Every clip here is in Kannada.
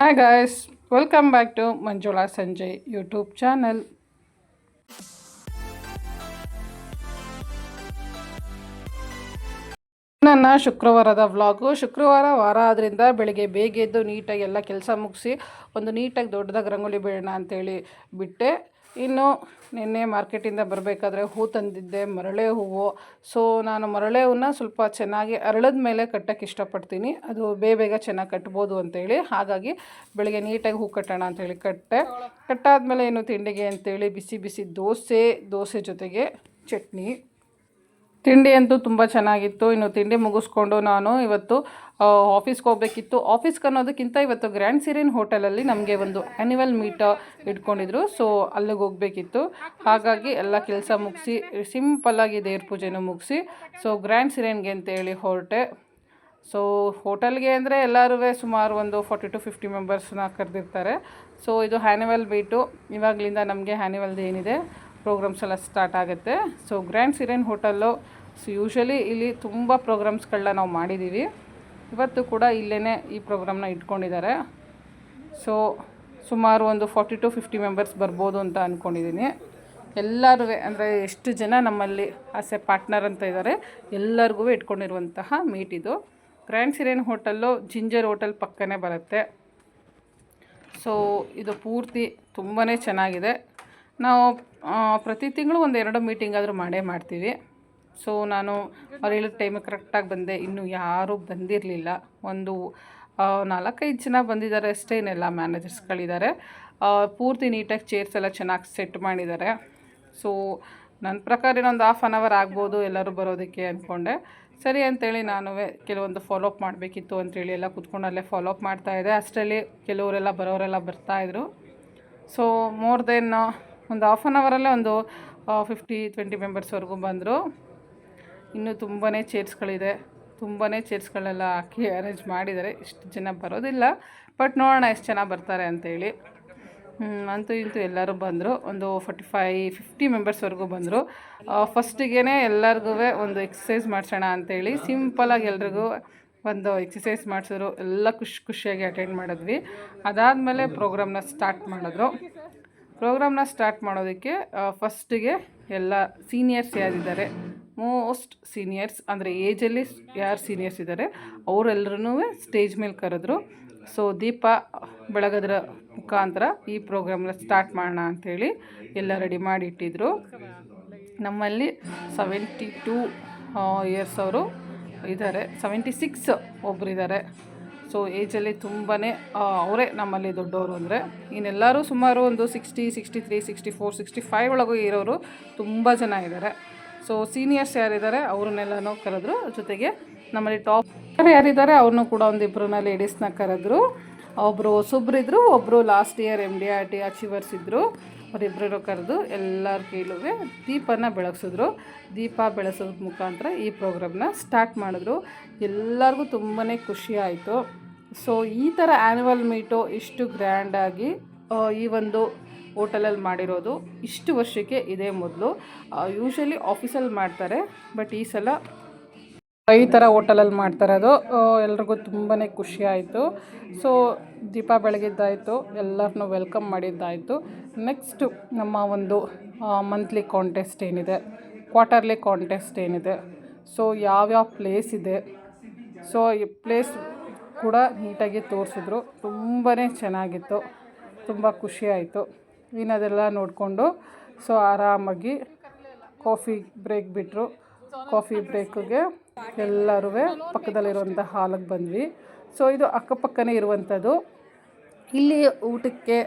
Hi guys welcome back to Manjula Sanjay YouTube channel ನನ್ನ ಶುಕ್ರವಾರದ ವ್ಲಾಗು ಶುಕ್ರವಾರ ವಾರ ಆದ್ದರಿಂದ ಬೆಳಿಗ್ಗೆ ಬೇಗ ಎದ್ದು ನೀಟಾಗಿ ಎಲ್ಲ ಕೆಲಸ ಮುಗಿಸಿ, ಒಂದು ನೀಟಾಗಿ ದೊಡ್ಡದಾಗಿ ರಂಗೋಲಿ ಬಿಡೋಣ ಅಂತೇಳಿ ಬಿಟ್ಟೆ. ಇನ್ನು ನಿನ್ನೆ ಮಾರ್ಕೆಟಿಂದ ಬರಬೇಕಾದ್ರೆ ಹೂ ತಂದಿದ್ದೆ, ಮರಳೆ ಹೂವು. ಸೊ ನಾನು ಮರಳೆ ಹೂವನ್ನ ಸ್ವಲ್ಪ ಚೆನ್ನಾಗಿ ಅರಳದ ಮೇಲೆ ಕಟ್ಟೋಕ್ಕೆ ಇಷ್ಟಪಡ್ತೀನಿ. ಅದು ಬೇಗ ಬೇಗ ಚೆನ್ನಾಗಿ ಕಟ್ಬೋದು ಅಂತೇಳಿ. ಹಾಗಾಗಿ ಬೆಳಗ್ಗೆ ನೀಟಾಗಿ ಹೂ ಕಟ್ಟೋಣ ಅಂತೇಳಿ ಕಟ್ಟೆ. ಕಟ್ಟಾದ್ಮೇಲೆ ಏನು ತಿಂಡಿಗೆ ಅಂತೇಳಿ ಬಿಸಿ ಬಿಸಿ ದೋಸೆ ದೋಸೆ ಜೊತೆಗೆ ಚಟ್ನಿ. ತಿಂಡಿ ಅಂತೂ ತುಂಬ ಚೆನ್ನಾಗಿತ್ತು. ಇನ್ನು ತಿಂಡಿ ಮುಗಿಸ್ಕೊಂಡು ನಾನು ಇವತ್ತು ಆಫೀಸ್ಗೆ ಹೋಗಬೇಕಿತ್ತು. ಆಫೀಸ್ಗೆ ಅನ್ನೋದಕ್ಕಿಂತ ಇವತ್ತು ಗ್ರ್ಯಾಂಡ್ ಸಿರಿನ್ ಹೋಟೆಲಲ್ಲಿ ನಮಗೆ ಒಂದು ಆ್ಯನಿವಲ್ ಮೀಟ ಇಟ್ಕೊಂಡಿದ್ರು. ಸೊ ಅಲ್ಲಿಗೆ ಹೋಗಬೇಕಿತ್ತು. ಹಾಗಾಗಿ ಎಲ್ಲ ಕೆಲಸ ಮುಗಿಸಿ ಸಿಂಪಲ್ಲಾಗಿ ದೇವ್ರ ಪೂಜೆನೂ ಮುಗಿಸಿ ಸೊ ಗ್ರ್ಯಾಂಡ್ ಸಿರೇನ್ಗೆ ಅಂತೇಳಿ ಹೊರಟೆ. ಸೊ ಹೋಟೆಲ್ಗೆ ಅಂದರೆ ಎಲ್ಲರೂ ಸುಮಾರು ಒಂದು ಫಾರ್ಟಿ ಟು ಫಿಫ್ಟಿ ಮೆಂಬರ್ಸ್ನ ಕರೆದಿರ್ತಾರೆ. ಸೊ ಇದು ಹ್ಯಾನಿವಲ್ ಮೀಟು ಇವಾಗಲಿಂದ ನಮಗೆ ಹ್ಯಾನಿವಲ್ದು ಏನಿದೆ. ಪ್ರೋಗ್ರಾಮ್ಸ್ ಎಲ್ಲ ಸ್ಟಾರ್ಟ್ ಆಗುತ್ತೆ. So grand Serene hotel so usually ಇಲ್ಲಿ ತುಂಬ ಪ್ರೋಗ್ರಾಮ್ಸ್ಗಳನ್ನ ನಾವು ಮಾಡಿದ್ದೀವಿ ಇವತ್ತು ಕೂಡ ಇಲ್ಲೇ ಈ ಪ್ರೋಗ್ರಾಮ್ನ ಇಟ್ಕೊಂಡಿದ್ದಾರೆ. ಸೊ ಸುಮಾರು ಒಂದು ಫಾರ್ಟಿ ಟು ಫಿಫ್ಟಿ ಮೆಂಬರ್ಸ್ ಬರ್ಬೋದು ಅಂತ ಅಂದ್ಕೊಂಡಿದ್ದೀನಿ ಎಲ್ಲರೂ ಅಂದರೆ ಎಷ್ಟು ಜನ ನಮ್ಮಲ್ಲಿ ಆಸ್ ಪಾರ್ಟ್ನರ್ ಅಂತ ಇದ್ದಾರೆ ಎಲ್ಲರಿಗೂ ಇಟ್ಕೊಂಡಿರುವಂತಹ ಮೀಟ್ ಇದು. Grand Serene hotel ginger hotel ಪಕ್ಕನೇ ಬರುತ್ತೆ. ಸೊ ಇದು ಪೂರ್ತಿ ತುಂಬಾ ಚೆನ್ನಾಗಿದೆ. ನಾವು ಪ್ರತಿ ತಿಂಗಳು ಒಂದು ಎರಡು ಮೀಟಿಂಗ್ ಆದರೂ ಮಾಡೇ ಮಾಡ್ತೀವಿ. ಸೊ ನಾನು ಅವ್ರು ಹೇಳಿದ ಟೈಮಿಗೆ ಕರೆಕ್ಟಾಗಿ ಬಂದೆ. ಇನ್ನೂ ಯಾರೂ ಬಂದಿರಲಿಲ್ಲ. ಒಂದು ನಾಲ್ಕೈದು ಜನ ಬಂದಿದ್ದಾರೆ ಅಷ್ಟೇ ಇನ್ನೆಲ್ಲ ಮ್ಯಾನೇಜರ್ಸ್ಗಳಿದ್ದಾರೆ ಪೂರ್ತಿ ನೀಟಾಗಿ ಚೇರ್ಸ್ ಎಲ್ಲ ಚೆನ್ನಾಗಿ ಸೆಟ್ ಮಾಡಿದ್ದಾರೆ. ಸೊ ನನ್ನ ಪ್ರಕಾರ ಇನ್ನೊಂದು ಹಾಫ್ ಆನ್ ಅವರ್ ಆಗ್ಬೋದು ಎಲ್ಲರೂ ಬರೋದಕ್ಕೆ ಅಂದ್ಕೊಂಡೆ ಸರಿ ಅಂತೇಳಿ ನಾನು ಕೆಲವೊಂದು ಫಾಲೋಅಪ್ ಮಾಡಬೇಕಿತ್ತು ಅಂತೇಳಿ ಎಲ್ಲ ಕುತ್ಕೊಂಡು ಅಲ್ಲೇ ಫಾಲೋಅಪ್ ಮಾಡ್ತಾಯಿದ್ದೆ ಅಷ್ಟರಲ್ಲಿ ಕೆಲವರೆಲ್ಲ ಬರೋರೆಲ್ಲ ಬರ್ತಾಯಿದ್ರು ಸೊ ಮೋರ್ ದೆನ್ ಒಂದು ಹಾಫ್ ಆನ್ ಅವರಲ್ಲೇ ಒಂದು ಫಿಫ್ಟಿ ಟ್ವೆಂಟಿ ಮೆಂಬರ್ಸ್ವರೆಗೂ ಬಂದರು. ಇನ್ನೂ ತುಂಬಾ ಚೇರ್ಸ್ಗಳಿದೆ. ತುಂಬಾ ಚೇರ್ಸ್ಗಳೆಲ್ಲ ಹಾಕಿ ಅರೇಂಜ್ ಮಾಡಿದ್ದಾರೆ. ಇಷ್ಟು ಜನ ಬರೋದಿಲ್ಲ. ಬಟ್ ನೋಡೋಣ ಎಷ್ಟು ಜನ ಬರ್ತಾರೆ ಅಂತೇಳಿ. ಅಂತೂ ಇಂತೂ ಎಲ್ಲರೂ ಬಂದರು. ಒಂದು ಫೋರ್ಟಿ ಫೈ ಫಿಫ್ಟಿ ಮೆಂಬರ್ಸ್ವರೆಗೂ ಬಂದರು. ಫಸ್ಟಿಗೆ ಎಲ್ಲರಿಗೂ ಒಂದು ಎಕ್ಸಸೈಸ್ ಮಾಡಿಸೋಣ ಅಂತೇಳಿ ಸಿಂಪಲಾಗಿ ಎಲ್ರಿಗೂ ಒಂದು ಎಕ್ಸಸೈಸ್ ಮಾಡಿಸಿದ್ರು. ಎಲ್ಲ ಖುಷಿ, ಖುಷಿಯಾಗಿ ಅಟೆಂಡ್ ಮಾಡಿದ್ವಿ. ಅದಾದಮೇಲೆ ಪ್ರೋಗ್ರಾಮ್ನ ಸ್ಟಾರ್ಟ್ ಮಾಡಿದ್ರು. ಪ್ರೋಗ್ರಾಮ್ನ ಸ್ಟಾರ್ಟ್ ಮಾಡೋದಕ್ಕೆ ಫಸ್ಟಿಗೆ ಎಲ್ಲ ಸೀನಿಯರ್ಸ್ ಯಾರಿದ್ದಾರೆ? ಮೋಸ್ಟ್ ಸೀನಿಯರ್ಸ್ ಅಂದರೆ ಏಜಲ್ಲಿ ಯಾರು ಸೀನಿಯರ್ಸ್ ಇದ್ದಾರೆ ಅವರೆಲ್ಲರೂ ಸ್ಟೇಜ್ ಮೇಲೆ ಕರೆದ್ರು. ಸೊ ದೀಪ ಬೆಳಗದ್ರ ಮುಖಾಂತರ ಈ ಪ್ರೋಗ್ರಾಮ್ನ ಸ್ಟಾರ್ಟ್ ಮಾಡೋಣ ಅಂಥೇಳಿ ಎಲ್ಲ ರೆಡಿ ಮಾಡಿ ಇಟ್ಟಿದ್ರು ನಮ್ಮಲ್ಲಿ ಸೆವೆಂಟಿ ಟೂ ಇಯರ್ಸ್ ಅವರು ಇದ್ದಾರೆ ಸೆವೆಂಟಿ ಸಿಕ್ಸ್ ಒಬ್ಬರು ಇದ್ದಾರೆ ಸೊ ಏಜಲ್ಲಿ ತುಂಬಾ ಅವರೇ ನಮ್ಮಲ್ಲಿ ದೊಡ್ಡವರು ಅಂದರೆ ಇನ್ನೆಲ್ಲರೂ ಸುಮಾರು ಒಂದು sixty sixty three sixty four sixty five ಒಳಗೆ ಇರೋರು ತುಂಬ ಜನ ಇದ್ದಾರೆ ಸೊ ಸೀನಿಯರ್ಸ್ ಯಾರಿದ್ದಾರೆ, ಅವ್ರನ್ನೆಲ್ಲನೂ ಕರೆದ್ರು. ಜೊತೆಗೆ ನಮ್ಮಲ್ಲಿ ಟಾಪ್ ಯಾರಿದ್ದಾರೆ, ಅವ್ರನ್ನೂ ಕೂಡ ಒಂದಿಬ್ಬರನ್ನ ಲೇಡೀಸ್ನ ಕರೆದ್ರು. ಒಬ್ಬರು ಸುಬ್ರಿದ್ರು ಒಬ್ಬರು last year M D R T achievers ಇದ್ದರು ಅವರಿಬ್ಬರು ಕರೆದು ಎಲ್ಲರ ಕೈಲೂ ದೀಪನ ಬೆಳಗಿಸಿದ್ರು. ದೀಪ ಬೆಳೆಸೋದ್ರ ಮುಖಾಂತರ ಈ ಪ್ರೋಗ್ರಾಮ್ನ ಸ್ಟಾರ್ಟ್ ಮಾಡಿದ್ರು. ಎಲ್ಲರಿಗೂ ತುಂಬಾ ಖುಷಿ ಆಯಿತು. ಸೊ ಈ ಥರ ಆ್ಯನ್ಯುವಲ್ ಮೀಟು ಇಷ್ಟು ಗ್ರ್ಯಾಂಡಾಗಿ ಈ ಒಂದು ಹೋಟೆಲಲ್ಲಿ ಮಾಡಿರೋದು ಇಷ್ಟು ವರ್ಷಕ್ಕೆ ಇದೇ ಮೊದಲು. ಯೂಶ್ವಲಿ ಆಫೀಸಲ್ಲಿ ಮಾಡ್ತಾರೆ ಬಟ್ ಈ ಸಲ ಈ ಥರ ಹೋಟೆಲಲ್ಲಿ ಮಾಡ್ತಾರದು ಎಲ್ರಿಗೂ ತುಂಬಾ ಖುಷಿ ಆಯಿತು. ಸೊ ದೀಪ ಬೆಳಗಿದ್ದಾಯಿತು ಎಲ್ಲರನ್ನೂ ವೆಲ್ಕಮ್ ಮಾಡಿದ್ದಾಯಿತು. ನೆಕ್ಸ್ಟ್ ನಮ್ಮ ಒಂದು ಮಂತ್ಲಿ ಕಾಂಟೆಸ್ಟ್ ಏನಿದೆ ಕ್ವಾರ್ಟರ್ಲಿ ಕಾಂಟೆಸ್ಟ್ ಏನಿದೆ. ಸೊ ಯಾವ್ಯಾವ ಪ್ಲೇಸ್ ಇದೆ. ಸೊ ಈ ಪ್ಲೇಸ್ ಕೂಡ ನೀಟಾಗಿ ತೋರಿಸಿದ್ರು. ತುಂಬಾ ಚೆನ್ನಾಗಿತ್ತು. ತುಂಬ ಖುಷಿ ಆಯಿತು. ಇನ್ನು ಅದೆಲ್ಲ ನೋಡಿಕೊಂಡು, ಸೊ ಆರಾಮಾಗಿ ಕಾಫಿ ಬ್ರೇಕ್ ಬಿಟ್ಟರು ಕಾಫಿ ಬ್ರೇಕಿಗೆ ಎಲ್ಲರೂ ಪಕ್ಕದಲ್ಲಿರುವಂಥ ಹಾಲಿಗೆ ಬಂದ್ವಿ. ಸೊ ಇದು ಅಕ್ಕಪಕ್ಕನೇ ಇರುವಂಥದ್ದು. ಇಲ್ಲಿ ಊಟಕ್ಕೆ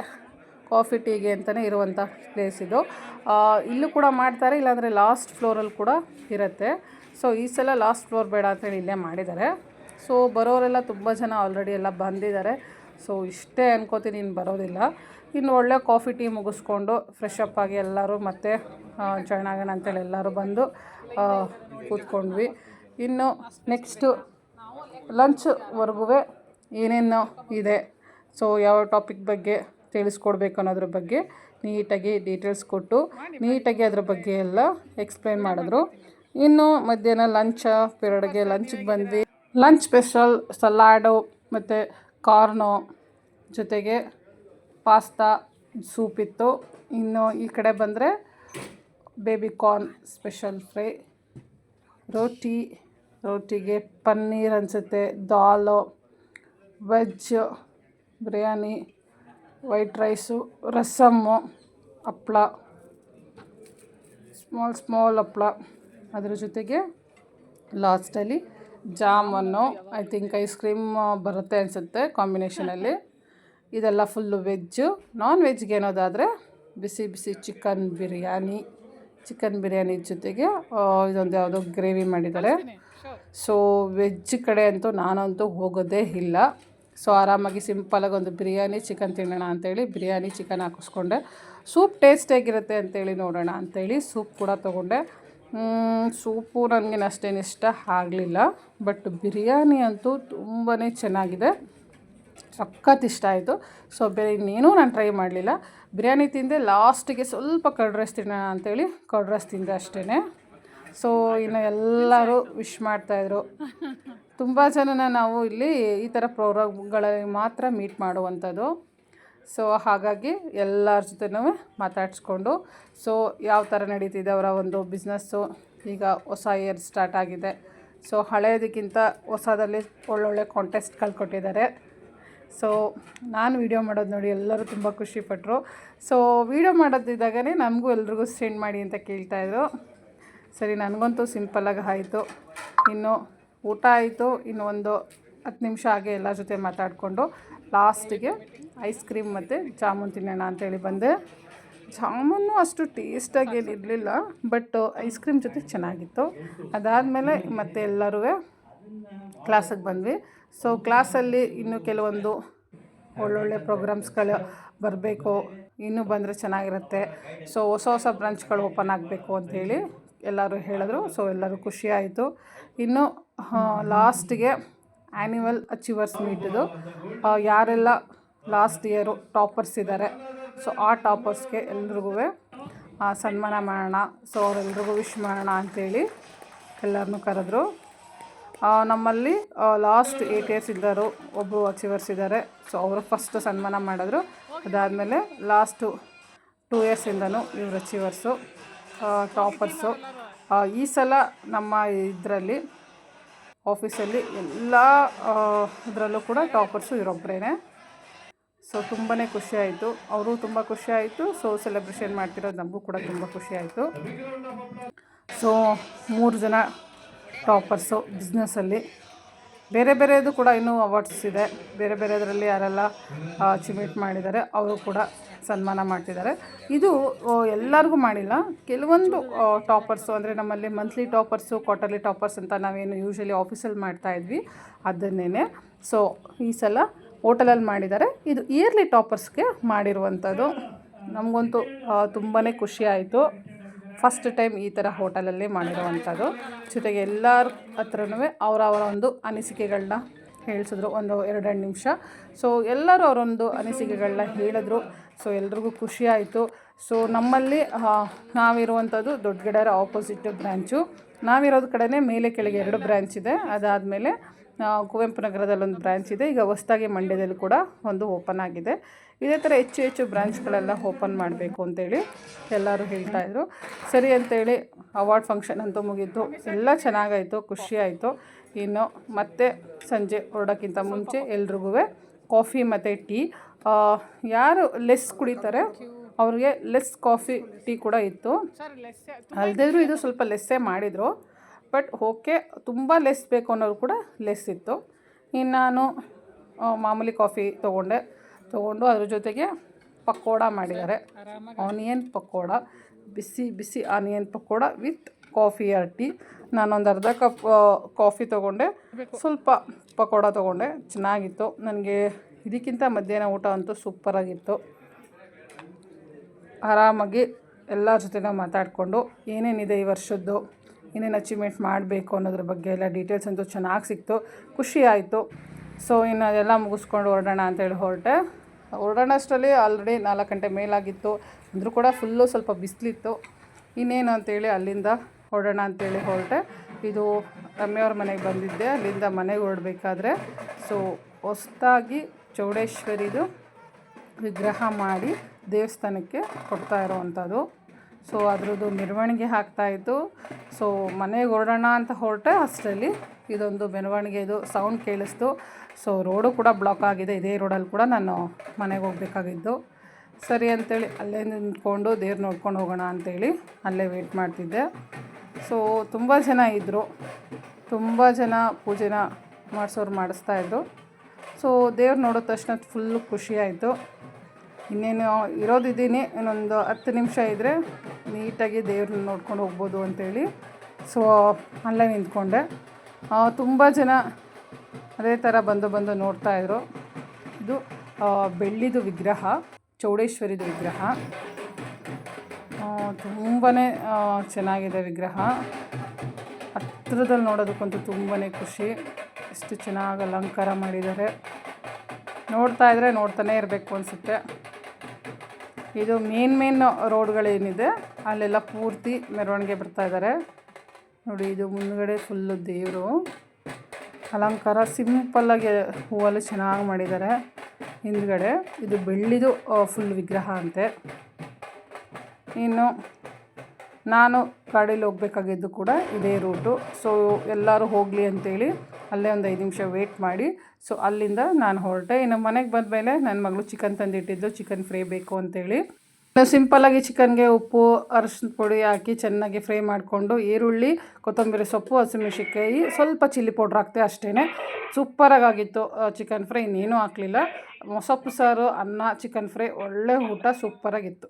ಕಾಫಿ ಟೀಗೆ ಅಂತಲೇ ಇರುವಂಥ ಪ್ಲೇಸ್ ಇದು. ಇಲ್ಲೂ ಕೂಡ ಮಾಡ್ತಾರೆ, ಇಲ್ಲಾಂದರೆ ಲಾಸ್ಟ್ ಫ್ಲೋರಲ್ಲಿ ಕೂಡ ಇರುತ್ತೆ. ಸೊ ಈ ಸಲ ಲಾಸ್ಟ್ ಫ್ಲೋರ್ ಬೇಡ ಅಂತೇಳಿ ಇಲ್ಲೇ ಮಾಡಿದ್ದಾರೆ. ಸೊ ಬರೋರೆಲ್ಲ ತುಂಬ ಜನ ಆಲ್ರೆಡಿ ಎಲ್ಲ ಬಂದಿದ್ದಾರೆ. ಸೊ ಇಷ್ಟೇ ಅನ್ಕೋತೀನಿ ಇನ್ನು ಬರೋದಿಲ್ಲ. ಇನ್ನು ಒಳ್ಳೆ ಕಾಫಿ ಟೀ ಮುಗಿಸ್ಕೊಂಡು ಫ್ರೆಶ್ ಅಪ್ ಆಗಿ ಎಲ್ಲರೂ ಮತ್ತೆ ಜಾಯ್ನ್ ಆಗೋಣ ಅಂತೇಳಿ ಎಲ್ಲರೂ ಬಂದು ಕೂತ್ಕೊಂಡ್ವಿ. ಇನ್ನು ನೆಕ್ಸ್ಟು ಲಂಚ್ವರೆಗೂ ಏನೇನು ಇದೆ. ಸೊ ಯಾವ ಟಾಪಿಕ್ ಬಗ್ಗೆ ತಿಳಿಸ್ಕೊಡ್ಬೇಕು ಅನ್ನೋದ್ರ ಬಗ್ಗೆ ನೀಟಾಗಿ ಡೀಟೇಲ್ಸ್ ಕೊಟ್ಟು, ನೀಟಾಗಿ ಅದ್ರ ಬಗ್ಗೆ ಎಲ್ಲ ಎಕ್ಸ್ಪ್ಲೈನ್ ಮಾಡಿದ್ರು. ಇನ್ನು ಮಧ್ಯಾಹ್ನ ಲಂಚ ಪಿರಿಯಡ್ಗೆ ಲಂಚ್ಗೆ ಬಂದ್ವಿ. ಲಂಚ್ ಸ್ಪೆಷಲ್ ಸಲಾಡು ಮತ್ತು ಕಾರ್ನು ಜೊತೆಗೆ ಪಾಸ್ತಾ ಸೂಪ್ ಇತ್ತು. ಇನ್ನು ಈ ಕಡೆ ಬಂದರೆ ಬೇಬಿ ಕಾರ್ನ್ ಸ್ಪೆಷಲ್ ಫ್ರೈ. ರೋಟಿ, ರೋಟಿಗೆ ಪನ್ನೀರ್ ಅನಿಸುತ್ತೆ, ದಾಲು, veg, biryani, white rice rasam ಹಪ್ಳ, ಸ್ಮಾಲ್ ಸ್ಮಾಲ್ ಹಪ್ಳ. ಅದ್ರ ಜೊತೆಗೆ ಲಾಸ್ಟಲ್ಲಿ ಜಾಮನ್ನು ಐ ಥಿಂಕ್ ಐಸ್ ಕ್ರೀಮ್ ಬರುತ್ತೆ ಅನಿಸುತ್ತೆ ಕಾಂಬಿನೇಷನಲ್ಲಿ. ಇದೆಲ್ಲ ಫುಲ್ಲು ವೆಜ್ಜು ನಾನ್ ವೆಜ್ಗೆ ಏನೋದಾದರೆ ಬಿಸಿ ಬಿಸಿ ಚಿಕನ್ ಬಿರಿಯಾನಿ ಚಿಕನ್ ಬಿರಿಯಾನಿ ಜೊತೆಗೆ ಇದೊಂದು ಯಾವುದೋ ಗ್ರೇವಿ ಮಾಡಿದ್ದಾರೆ. ಸೊ ವೆಜ್ ಕಡೆ ಅಂತೂ ನಾನಂತೂ ಹೋಗೋದೇ ಇಲ್ಲ. ಸೊ ಆರಾಮಾಗಿ ಸಿಂಪಲಾಗಿ ಒಂದು ಬಿರಿಯಾನಿ ಚಿಕನ್ ತಿನ್ನೋಣ ಅಂತೇಳಿ ಬಿರಿಯಾನಿ ಚಿಕನ್ ಹಾಕಿಸ್ಕೊಂಡೆ. ಸೂಪ್ ಟೇಸ್ಟ್ ಹೇಗಿರುತ್ತೆ ಅಂತೇಳಿ ನೋಡೋಣ ಅಂತೇಳಿ ಸೂಪ್ ಕೂಡ ತೊಗೊಂಡೆ. ಸೂಪು ನನಗೇನು ಅಷ್ಟೇನು ಇಷ್ಟ ಆಗಲಿಲ್ಲ. ಬಟ್ ಬಿರಿಯಾನಿ ಅಂತೂ ತುಂಬಾ ಚೆನ್ನಾಗಿದೆ. ಸಖತ್ ಇಷ್ಟ ಆಯಿತು. ಸೊ ಬೇರೆ ಇನ್ನೇನೂ ನಾನು ಟ್ರೈ ಮಾಡಲಿಲ್ಲ. ಬಿರಿಯಾನಿ ತಿಂದೆ, ಲಾಸ್ಟಿಗೆ ಸ್ವಲ್ಪ ಕರ್ಡ್ ರೈಸ್ ತಿನ್ನೋಣ ಅಂತೇಳಿ ಕರ್ಡ್ ರೈಸ್ ತಿಂದೆ ಅಷ್ಟೇ ಸೊ ಇನ್ನು ಎಲ್ಲರೂ ವಿಶ್ ಮಾಡ್ತಾಯಿದ್ರು ತುಂಬ ಜನನ ನಾವು ಇಲ್ಲಿ ಈ ಥರ ಪ್ರೋಗ್ರಾಮ್ಗಳಲ್ಲಿ ಮಾತ್ರ ಮೀಟ್ ಮಾಡುವಂಥದ್ದು. ಸೊ ಹಾಗಾಗಿ ಎಲ್ಲರ ಜೊತೆನೂ ಮಾತಾಡಿಸ್ಕೊಂಡು ಸೊ ಯಾವ ಥರ ನಡೀತಿದೆ ಅವರ ಒಂದು ಬಿಸ್ನೆಸ್ಸು ಈಗ ಹೊಸ ಇಯರ್ ಸ್ಟಾರ್ಟ್ ಆಗಿದೆ. ಸೊ ಹಳೆಯದಕ್ಕಿಂತ ಹೊಸದಲ್ಲಿ ಒಳ್ಳೊಳ್ಳೆ ಕಾಂಟೆಸ್ಟ್ಗಳು ಕೊಟ್ಟಿದ್ದಾರೆ. ಸೊ ನಾನು ವೀಡಿಯೋ ಮಾಡೋದು ನೋಡಿ ಎಲ್ಲರೂ ತುಂಬ ಖುಷಿಪಟ್ಟರು ಸೊ ವೀಡಿಯೋ ಮಾಡೋದಿದ್ದಾಗಲೇ ನಮಗೂ ಎಲ್ರಿಗೂ ಸೆಂಡ್ ಮಾಡಿ ಅಂತ ಕೇಳ್ತಾಯಿದ್ರು ಸರಿ, ನನಗಂತೂ ಸಿಂಪಲ್ಲಾಗಿ ಆಯಿತು. ಇನ್ನು ಊಟ ಆಯಿತು. ಇನ್ನು ಒಂದು ಹತ್ತು ನಿಮಿಷ ಹಾಗೆ ಎಲ್ಲರ ಜೊತೆ ಮಾತಾಡಿಕೊಂಡು ಲಾಸ್ಟಿಗೆ ಐಸ್ ಕ್ರೀಮ್ ಮತ್ತು ಜಾಮೂನ್ ತಿನ್ನೋಣ ಅಂತೇಳಿ ಬಂದೆ. ಜಾಮೂನು ಅಷ್ಟು ಟೇಸ್ಟಾಗಿ ಏನು ಇರಲಿಲ್ಲ, ಬಟ್ ಐಸ್ ಕ್ರೀಮ್ ಜೊತೆ ಚೆನ್ನಾಗಿತ್ತು. ಅದಾದಮೇಲೆ ಮತ್ತೆ ಎಲ್ಲರೂ ಕ್ಲಾಸಿಗೆ ಬಂದ್ವಿ. ಸೊ ಕ್ಲಾಸಲ್ಲಿ ಇನ್ನೂ ಕೆಲವೊಂದು ಒಳ್ಳೊಳ್ಳೆ ಪ್ರೋಗ್ರಾಮ್ಸ್ಗಳು ಬರಬೇಕು, ಇನ್ನೂ ಬಂದರೆ ಚೆನ್ನಾಗಿರುತ್ತೆ. ಸೊ ಹೊಸ ಹೊಸ ಬ್ರಾಂಚ್ಗಳು ಓಪನ್ ಆಗಬೇಕು ಅಂಥೇಳಿ ಎಲ್ಲರೂ ಹೇಳಿದ್ರು. ಸೊ ಎಲ್ಲರೂ ಖುಷಿಯಾಯಿತು ಇನ್ನು ಲಾಸ್ಟಿಗೆ ಆ್ಯನ್ಯುವಲ್ ಅಚೀವರ್ಸ್ ಮೀಟಿದು ಯಾರೆಲ್ಲ ಲಾಸ್ಟ್ ಇಯರು ಟಾಪರ್ಸ್ ಇದ್ದಾರೆ. ಸೊ ಆ ಟಾಪರ್ಸ್ಗೆ ಎಲ್ರಿಗೂ ಸನ್ಮಾನ ಮಾಡೋಣ. ಸೊ ಅವರೆಲ್ರಿಗೂ ವಿಶ್ ಮಾಡೋಣ ಅಂಥೇಳಿ ಎಲ್ಲರನ್ನೂ ಕರೆದ್ರು. ನಮ್ಮಲ್ಲಿ ಲಾಸ್ಟ್ ಏಯ್ಟ್ ಇಯರ್ಸ್ ಇದ್ದರು ಒಬ್ಬರು ಅಚೀವರ್ಸ್ ಇದ್ದಾರೆ. ಸೊ ಅವರು ಫಸ್ಟ್ ಸನ್ಮಾನ ಮಾಡಿದ್ರು. ಅದಾದಮೇಲೆ ಲಾಸ್ಟು ಟೂ ಇಯರ್ಸಿಂದನೂ ಇವರು ಅಚೀವರ್ಸು ಟಾಪರ್ಸು. ಈ ಸಲ ನಮ್ಮ ಇದರಲ್ಲಿ, ಆಫೀಸಲ್ಲಿ ಎಲ್ಲ ಇದರಲ್ಲೂ ಕೂಡ ಟಾಪರ್ಸು ಇವರೊಬ್ಬರೇ ಸೊ ತುಂಬಾ ಖುಷಿ ಆಯಿತು. ಅವರು ತುಂಬ ಖುಷಿ ಆಯಿತು. ಸೊ ಸೆಲೆಬ್ರೇಷನ್ ಮಾಡ್ತಿರೋದು ನಮಗೂ ಕೂಡ ತುಂಬ ಖುಷಿ ಆಯಿತು. ಸೊ ಮೂರು ಜನ ಟಾಪರ್ಸು ಬಿಸ್ನೆಸ್ಸಲ್ಲಿ ಬೇರೆ ಬೇರೆದು ಕೂಡ ಇನ್ನೂ ಅವಾರ್ಡ್ಸ್ ಇದೆ. ಬೇರೆ ಬೇರೆದರಲ್ಲಿ ಯಾರೆಲ್ಲ ಅಚೀವ್ಮೆಂಟ್ ಮಾಡಿದ್ದಾರೆ, ಅವರು ಕೂಡ ಸನ್ಮಾನ ಮಾಡ್ತಿದ್ದಾರೆ. ಇದು ಎಲ್ಲರಿಗೂ ಮಾಡಿಲ್ಲ. ಕೆಲವೊಂದು ಟಾಪರ್ಸು ಅಂದರೆ ನಮ್ಮಲ್ಲಿ ಮಂತ್ಲಿ ಟಾಪರ್ಸು ಕ್ವಾರ್ಟರ್ಲಿ ಟಾಪರ್ಸ್ ಅಂತ ನಾವೇನು ಯೂಶ್ವಲಿ ಆಫೀಸಲ್ಲಿ ಮಾಡ್ತಾಯಿದ್ವಿ ಅದನ್ನೇ ಸೊ ಈ ಸಲ ಹೋಟೆಲಲ್ಲಿ ಮಾಡಿದ್ದಾರೆ. ಇದು ಇಯರ್ಲಿ ಟಾಪರ್ಸ್ಗೆ ಮಾಡಿರುವಂಥದ್ದು. ನಮಗಂತೂ ತುಂಬಾ ಖುಷಿ ಆಯಿತು. ಫಸ್ಟ್ ಟೈಮ್ ಈ ಥರ ಹೋಟೆಲಲ್ಲಿ ಮಾಡಿರುವಂಥದ್ದು. ಜೊತೆಗೆ ಎಲ್ಲರ ಹತ್ರನೂ ಅವರವರ ಒಂದು ಅನಿಸಿಕೆಗಳನ್ನ ಹೇಳಿಸಿದ್ರು. ಒಂದು ಎರಡೆರಡು ನಿಮಿಷ. ಸೊ ಎಲ್ಲರೂ ಅವರೊಂದು ಅನಿಸಿಕೆಗಳನ್ನ ಹೇಳಿದ್ರು. ಸೊ ಎಲ್ರಿಗೂ ಖುಷಿ ಆಯಿತು. ಸೊ ನಮ್ಮಲ್ಲಿ ನಾವಿರುವಂಥದ್ದು ದೊಡ್ಡಗಡರ ಆಪೋಸಿಟ್ ಬ್ರ್ಯಾಂಚು ನಾವಿರೋದು ಕಡೆನೇ ಮೇಲೆ ಕೆಳಗೆ ಎರಡು ಬ್ರ್ಯಾಂಚ್ ಇದೆ. ಅದಾದಮೇಲೆ ಕುವೆಂಪು ನಗರದಲ್ಲಿ ಒಂದು ಬ್ರ್ಯಾಂಚ್ ಇದೆ. ಈಗ ಹೊಸದಾಗಿ ಮಂಡ್ಯದಲ್ಲಿ ಕೂಡ ಒಂದು ಓಪನ್ ಆಗಿದೆ. ಇದೇ ಥರ ಹೆಚ್ಚು ಹೆಚ್ಚು ಬ್ರಾಂಚ್ಗಳೆಲ್ಲ ಓಪನ್ ಮಾಡಬೇಕು ಅಂತೇಳಿ ಎಲ್ಲರೂ ಹೇಳ್ತಾಯಿದ್ರು ಸರಿ ಅಂತೇಳಿ ಅವಾರ್ಡ್ ಫಂಕ್ಷನ್ ಅಂತೂ ಮುಗೀತು. ಎಲ್ಲ ಚೆನ್ನಾಗಾಯಿತು ಖುಷಿಯಾಯಿತು ಇನ್ನು ಮತ್ತೆ ಸಂಜೆ ಹೊರಡೋಕ್ಕಿಂತ ಮುಂಚೆ ಎಲ್ರಿಗೂ ಕಾಫಿ ಮತ್ತು ಟೀ ಯಾರು ಲೆಸ್ ಕುಡಿತಾರೆ, ಅವ್ರಿಗೆ ಲೆಸ್ ಕಾಫಿ ಟೀ ಕೂಡ ಇತ್ತು. ಅಲ್ಲದಿದ್ರು ಇದು ಸ್ವಲ್ಪ ಲೆಸ್ಸೇ ಮಾಡಿದರು. ಬಟ್ ಓಕೆ, ತುಂಬ ಲೆಸ್ ಬೇಕು ಅನ್ನೋರು ಕೂಡ ಲೆಸ್ ಇತ್ತು. ಇನ್ನು ನಾನು ಮಾಮೂಲಿ ಕಾಫಿ ತೊಗೊಂಡೆ. ತೊಗೊಂಡು ಅದ್ರ ಜೊತೆಗೆ ಪಕೋಡ ಮಾಡಿದ್ದಾರೆ. ಆನಿಯನ್ ಪಕೋಡ, ಬಿಸಿ ಬಿಸಿ onion pakoda with coffee or tea ನಾನೊಂದು ಅರ್ಧ ಕಪ್ ಕಾಫಿ ತೊಗೊಂಡೆ. ಸ್ವಲ್ಪ ಪಕೋಡ ತೊಗೊಂಡೆ. ಚೆನ್ನಾಗಿತ್ತು. ನನಗೆ ಇದಕ್ಕಿಂತ ಮಧ್ಯಾಹ್ನ ಊಟ ಅಂತೂ ಸೂಪರಾಗಿತ್ತು ಆರಾಮಾಗಿ ಎಲ್ಲರ ಜೊತೆ ನಾವು ಮಾತಾಡಿಕೊಂಡು ಏನೇನಿದೆ ಈ ವರ್ಷದ್ದು? ಏನೇನು ಅಚೀವ್ಮೆಂಟ್ ಮಾಡಬೇಕು ಅನ್ನೋದ್ರ ಬಗ್ಗೆ ಎಲ್ಲ ಡೀಟೇಲ್ಸ್ ಅಂತೂ ಚೆನ್ನಾಗಿ ಸಿಕ್ತು. ಖುಷಿ ಆಯಿತು. ಸೊ ಇನ್ನು ಅದೆಲ್ಲ ಮುಗಿಸ್ಕೊಂಡು ಹೊರಡೋಣ ಅಂತೇಳಿ ಹೊರಟೆ. ಹೊರಡೋಣ ಅಷ್ಟರಲ್ಲಿ ಆಲ್ರೆಡಿ ನಾಲ್ಕು ಗಂಟೆ ಮೇಲಾಗಿತ್ತು. ಅಂದರೂ ಕೂಡ ಫುಲ್ಲು ಸ್ವಲ್ಪ ಬಿಸಿಲಿತ್ತು. ಇನ್ನೇನು ಅಂತೇಳಿ ಅಲ್ಲಿಂದ ಹೊರಡೋಣ ಅಂತೇಳಿ ಹೊರಟೆ. ಇದು ರಮ್ಯವ್ರ ಮನೆಗೆ ಬಂದಿದ್ದೆ. ಅಲ್ಲಿಂದ ಮನೆಗೆ ಹೊರಡಬೇಕಾದ್ರೆ. ಸೊ ಹೊಸ್ದಾಗಿ ಚೌಡೇಶ್ವರಿದು ವಿಗ್ರಹ ಮಾಡಿ ದೇವಸ್ಥಾನಕ್ಕೆ ಕೊಡ್ತಾ ಇರೋವಂಥದ್ದು. ಸೊ ಅದರದ್ದು ಮೆರವಣಿಗೆ ಆಗ್ತಾಯಿತ್ತು ಸೊ ಮನೆಗೆ ಹೊರಡೋಣ ಅಂತ ಹೊರಟೆ ಅಷ್ಟರಲ್ಲಿ ಇದೊಂದು ಮೆರವಣಿಗೆದು ಸೌಂಡ್ ಕೇಳಿಸ್ತು. ಸೊ ರೋಡು ಕೂಡ ಬ್ಲಾಕ್ ಆಗಿದೆ, ಇದೇ ರೋಡಲ್ಲಿ ಕೂಡ ನಾನು ಮನೆಗೆ ಹೋಗಬೇಕಾಗಿದ್ದು. ಸರಿ ಅಂತೇಳಿ, ಅಲ್ಲೇ ನಿಂತ್ಕೊಂಡು ದೇವ್ರು ನೋಡ್ಕೊಂಡು ಹೋಗೋಣ ಅಂತೇಳಿ ಅಲ್ಲೇ ವೆಯ್ಟ್ ಮಾಡ್ತಿದ್ದೆ. ಸೊ ತುಂಬ ಜನ ಇದ್ದರು ತುಂಬ ಜನ ಪೂಜೆನ ಮಾಡಿಸೋರು ಇದ್ದರು ಸೊ ದೇವ್ರು ನೋಡಿದ ತಕ್ಷಣ ಫುಲ್ಲು ಖುಷಿಯಾಯಿತು ಇನ್ನೇನು ಇರೋದಿದ್ದೀನಿ ಇನ್ನೊಂದು ಹತ್ತು ನಿಮಿಷ ಇದ್ದರೆ ನೀಟಾಗಿ ದೇವ್ರನ್ನ ನೋಡ್ಕೊಂಡು ಹೋಗ್ಬೋದು ಅಂತೇಳಿ. ಸೊ ಅಲ್ಲೇ ನಿಂತ್ಕೊಂಡೆ. ತುಂಬ ಜನ ಅದೇ ಥರ ಬಂದು ಬಂದು ನೋಡ್ತಾಯಿದ್ರು ಇದು ಬೆಳ್ಳಿದು ವಿಗ್ರಹ, ಚೌಡೇಶ್ವರಿದು ವಿಗ್ರಹ. ತುಂಬಾ ಚೆನ್ನಾಗಿದೆ ವಿಗ್ರಹ. ಹತ್ರದಲ್ಲಿ ನೋಡೋದಕ್ಕಂತೂ ತುಂಬಾ ಖುಷಿ. ಎಷ್ಟು ಚೆನ್ನಾಗಿ ಅಲಂಕಾರ ಮಾಡಿದ್ದಾರೆ. ನೋಡ್ತಾ ಇದ್ರೆ ನೋಡ್ತಾನೆ ಇರಬೇಕು ಅನಿಸುತ್ತೆ. ಇದು ಮೇನ್ ಮೇನ್ ರೋಡ್ಗಳೇನಿದೆ, ಅಲ್ಲೆಲ್ಲ ಪೂರ್ತಿ ಮೆರವಣಿಗೆ ಬರ್ತಾ ಇದ್ದಾರೆ ನೋಡಿ, ಇದು ಮುಂದ್ಗಡೆ ಫುಲ್ಲು ದೇವರು. ಅಲಂಕಾರ ಸಿಂಪಲ್ಲಾಗಿ ಹೂವಲ್ಲಿ ಚೆನ್ನಾಗಿ ಮಾಡಿದ್ದಾರೆ ಹಿಂದ್ಗಡೆ ಇದು ಬೆಳ್ಳಿದು ಫುಲ್ ವಿಗ್ರಹ ಅಂತೆ. ಇನ್ನು ನಾನು ಗಾಡೀಲಿ ಹೋಗ್ಬೇಕಾಗಿದ್ದು ಕೂಡ ಇದೇ ರೂಟು ಸೊ ಎಲ್ಲರೂ ಹೋಗಲಿ ಅಂತೇಳಿ ಅಲ್ಲೇ ಒಂದು ಐದು ನಿಮಿಷ ವೇಟ್ ಮಾಡಿ. ಸೊ ಅಲ್ಲಿಂದ ನಾನು ಹೊರಟೆ. ಇನ್ನು ಮನೆಗೆ ಬಂದ ಮೇಲೆ ನನ್ನ ಮಗಳು ಚಿಕನ್ ತಂದಿಟ್ಟಿದ್ದು ಚಿಕನ್ ಫ್ರೈ ಬೇಕು ಅಂತೇಳಿ. ಸಿಂಪಲ್ಲಾಗಿ ಚಿಕನ್ಗೆ ಉಪ್ಪು ಅರಶಿನ ಪುಡಿ ಹಾಕಿ ಚೆನ್ನಾಗಿ ಫ್ರೈ ಮಾಡಿಕೊಂಡು ಈರುಳ್ಳಿ, ಕೊತ್ತಂಬರಿ ಸೊಪ್ಪು ಹಸಿಮೆಣಸಿಕಾಯಿ ಸ್ವಲ್ಪ ಚಿಲ್ಲಿ ಪೌಡ್ರ್ ಹಾಕ್ತೆ ಅಷ್ಟೇ ಸೂಪರಾಗಿ ಆಗಿತ್ತು ಚಿಕನ್ ಫ್ರೈ ಇನ್ನೇನೂ ಹಾಕಲಿಲ್ಲ. ಸೊಪ್ಪು, ಸಾರು, ಅನ್ನ ಚಿಕನ್ ಫ್ರೈ ಒಳ್ಳೆ ಊಟ ಸೂಪರಾಗಿತ್ತು